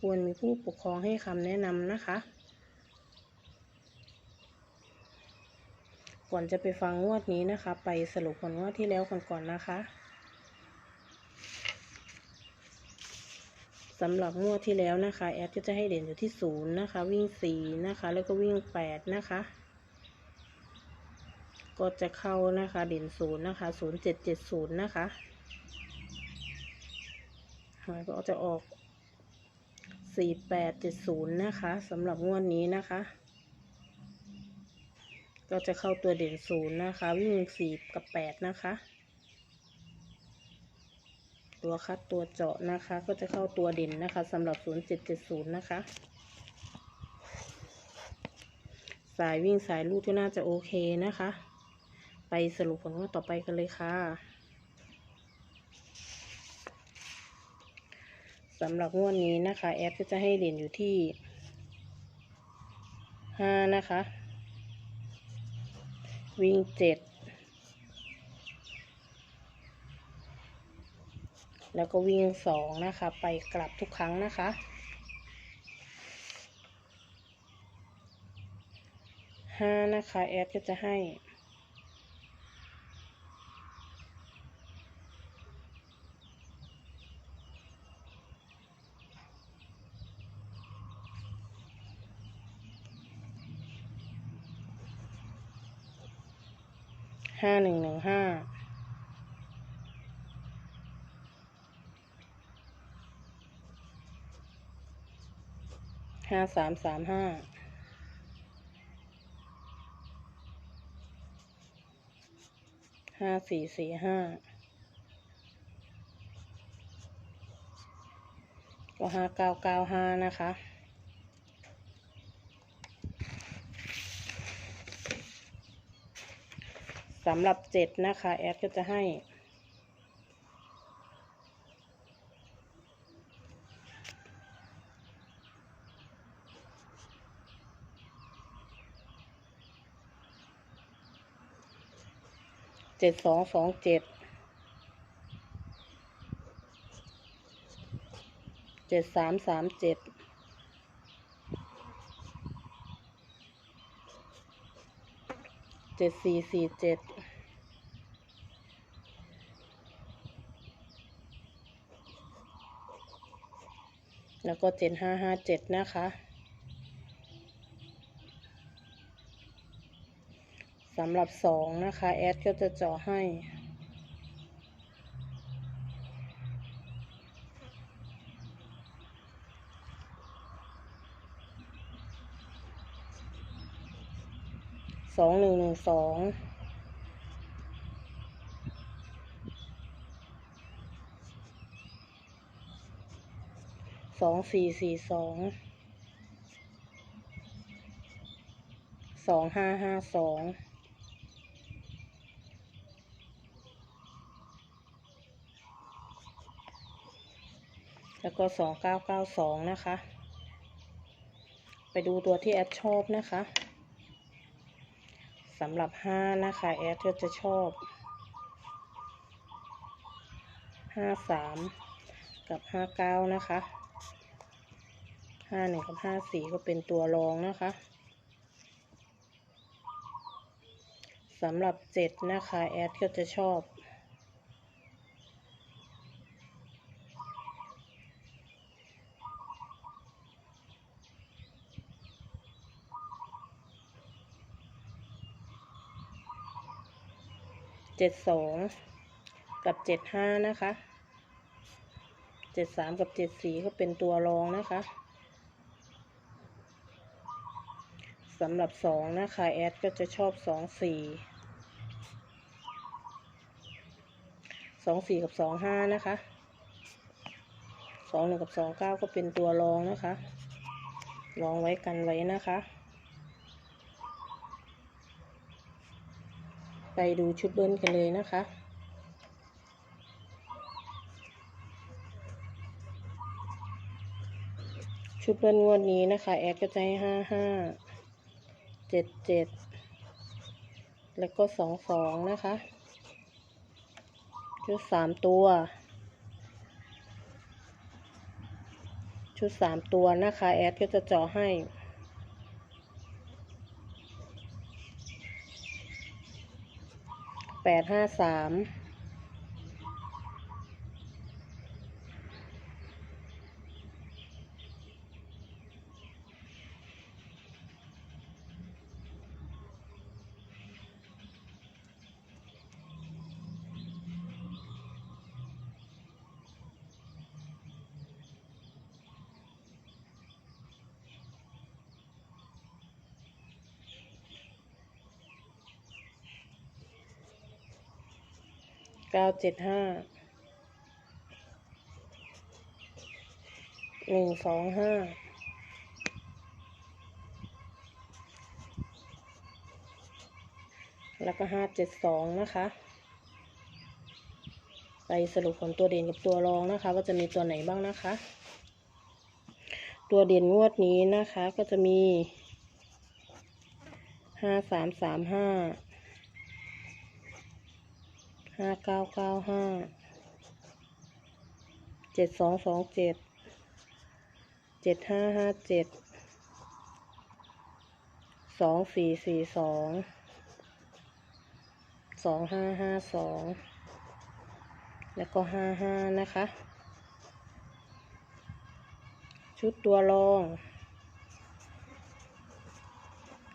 ควรมีผู้ปกครองให้คำแนะนำนะคะ ก่อนจะไปฟังงวดนี้นะคะ ไปสรุปผลงวดที่แล้วก่อนๆนะคะสำหรับงวดที่แล้วนะคะ แอดก็จะให้เด่นอยู่ที่ศูนย์นะคะ วิ่งสี่นะคะ แล้วก็วิ่งแปดนะคะก็จะเข้านะคะเด่นศูนย์นะคะศูนย์เจ็ดเจ็ดศูนย์นะคะหวยก็จะออก สี่แปดเจ็ดศูนย์นะคะสำหรับงวดนี้นะคะ ก็จะเข้าตัวเด่นศูนย์นะคะ วิ่งสี่กับแปดนะคะ ตัวคัดตัวเจาะนะคะ ก็จะเข้าตัวเด่นนะคะสำหรับศูนย์เจ็ดเจ็ดศูนย์นะคะ สายวิ่งสายลูกที่น่าจะโอเคนะคะ ไปสรุปผลงวดต่อไปกันเลยค่ะ สำหรับงวดนี้นะคะ แอดก็จะให้เด่นอยู่ที่ห้านะคะ วิ่งเจ็ดแล้วก็วิ่งสองนะคะ ไปกลับทุกครั้งนะคะห้านะคะ แอดก็จะให้ ห้าหนึ่งหนึ่งห้าห้าสามสามห้าห้าสี่สี่ห้าก็ห้าเก้าเก้าห้านะคะ สำหรับเจ็ดนะคะ แอดก็จะให้เจ็ดสองสองเจ็ดเจ็ดสามสามเจ็ด เจ็ดสี่สี่เจ็ดแล้วก็เจ็ดห้าห้าเจ็ดนะคะสำหรับสองนะคะ แอดก็จะจ่อให้ องหนึ่งหนึ่งสองสองสี่สี่สองสองห้าห้าสองแล้วก็สองเก้าเก้าสองนะคะ ไปดูตัวที่แอดชอบนะคะ สำหรับห้านะคะแอดก็จะชอบห้าสามกับห้าเก้านะคะห้าหนึ่งกับห้าสี่ก็เป็นตัวรองนะคะสำหรับเจ็ดนะคะแอดก็จะชอบ เจ็ดสองกับเจ็ดห้านะคะเจ็ดสามกับเจ็ดสี่ก็เป็นตัวรองนะคะสำหรับสองนะคะแอดก็จะชอบสองสี่สองสี่กับสองห้านะคะสองหนึ่งกับสองเก้าก็เป็นตัวรองนะคะลองไว้กันไว้นะคะ ไปดูชุดเบิ้ลกันเลยนะคะ ชุดเบิ้ลงวดนี้นะคะ แอดก็จะให้ห้าห้าเจ็ดเจ็ดแล้วก็สองสองนะคะ ชุดสามตัว ชุดสามตัวนะคะ แอดก็จะจาะให้ แปดห้าสาม เก้าเจ็ดห้าหนึ่งสองห้าแล้วก็ห้าเจ็ดสองนะคะ ไปสรุปผลตัวเด่นกับตัวรองนะคะ ว่าจะมีตัวไหนบ้างนะคะ ตัวเด่นงวดนี้นะคะก็จะมีห้าสามสามห้า ห้าเก้าเก้าห้าเจ็ดสองสองเจ็ดเจ็ดห้าห้าเจ็ดสองสี่สี่สองสองห้าห้าสองแล้วก็ห้าห้านะคะ ชุดตัวรอง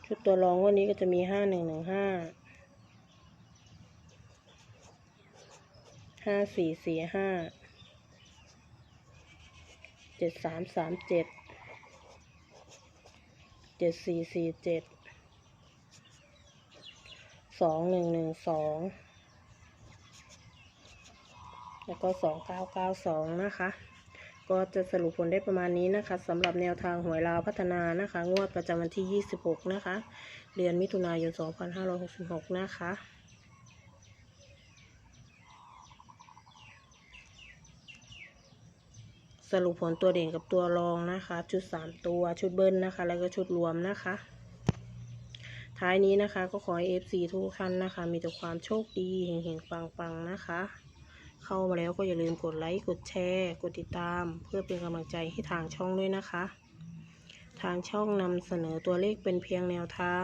ชุดตัวรองวันนี้ก็จะมีห้าหนึ่งหนึ่งห้า ห้าสี่สี่ห้าเจ็ดสามสามเจ็ดเจ็ดสี่สี่เจ็ดสองหนึ่งหนึ่งสองแล้วก็สองเก้าเก้าสองนะคะ ก็จะสรุปผลได้ประมาณนี้นะคะสำหรับแนวทางหวยลาวพัฒนานะคะ งวดประจำวันที่ 26 นะคะ เดือนมิถุนายน 2566 นะคะ รุปผลตัวเด่นกับตัวรองนะคะ ชุด 3 ตัวชุดเบิ้ลนะคะ แล้วก็ชุดรวมนะคะ ท้ายนี้นะคะ ก็ขอให้ FC ทุกท่านนะคะ มีแต่ความโชคดีเฮงๆปังๆนะคะ เข้ามาแล้วก็อย่าลืมกดไลค์กดแชร์กดติดตาม เพื่อเป็นกำลังใจให้ทางช่องด้วยนะคะ ทางช่องนำเสนอตัวเลขเป็นเพียงแนวทาง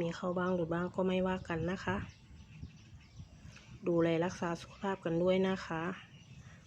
มีเข้าบ้างหรือบ้างก็ไม่ว่ากันนะคะ ดูแลรักษาสุขภาพกันด้วยนะคะ